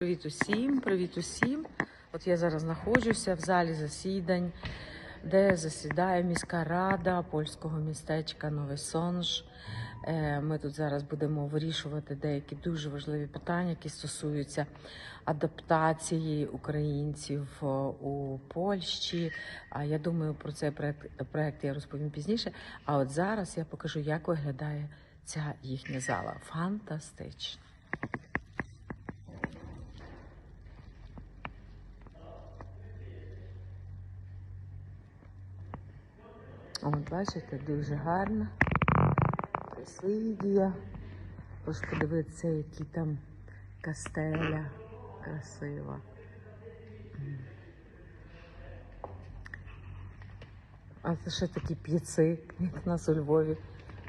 Привіт усім, привіт усім. От я зараз знаходжуся в залі засідань, де засідає міська рада польського містечка Новий Сонж. Е, Ми тут зараз будемо вирішувати деякі дуже важливі питання, які стосуються адаптації українців е, у Польщі. А я думаю, про цей проект, проект я розповім пізніше. А от зараз я покажу, як виглядає ця їхня зала. Фантастично. От, бачите, дуже гарна. Прислідія. Прошу подивитися, які там кастеля красива. А це ще такі п'єци, як нас у Львові.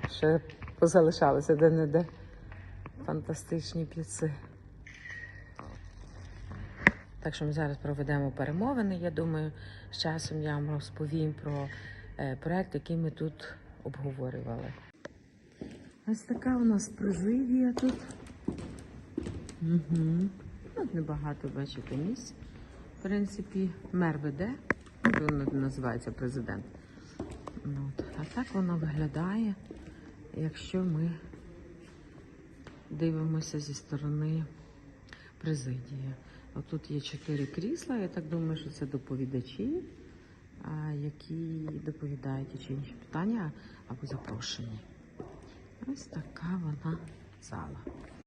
Ще позалишалися де-не-де. Фантастичні п'єци. Так що ми зараз проведемо перемовини. Я думаю, з часом я вам розповім про проект, який ми тут обговорювали. Ось така у нас президія тут. Угу. Тут небагато, бачите, місць. В принципі, мер веде, він називається президент. Ну, От. А так воно виглядає, якщо ми дивимося зі сторони президії. Отут є чотири крісла. Я так думаю, що це доповідачі, які доповідають чи інші питання або запрошені. Ось така вона зала.